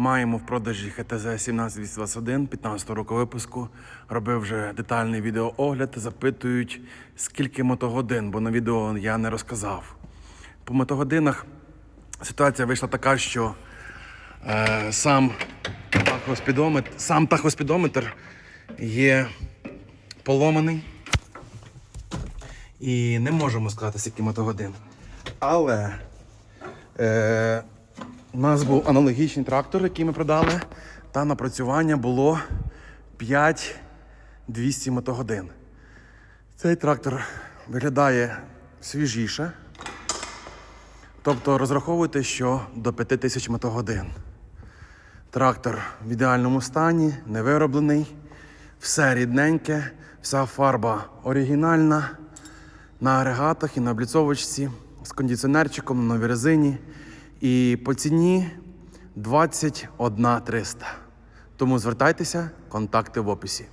Маємо в продажі ХТЗ 17221 15 року випуску. Робив вже детальний відеоогляд. Запитують, скільки мотогодин, бо на відео я не розказав. По мотогодинах ситуація вийшла така, що е, сам тахоспідометр, сам тахоспідометр є поломаний. І не можемо сказати, скільки мотогодин. Але е, у нас був аналогічний трактор, який ми продали, та напрацювання було 5200 мотогодин. Цей трактор виглядає свіжіше. Тобто розраховуйте, що до 5000 мотогодин. Трактор в ідеальному стані, не вироблений, все рідненьке, вся фарба оригінальна, на агрегатах і на обліцовочці з кондиціонерчиком на новій резині. І по ціні 21 300. Тому звертайтеся, контакти в описі.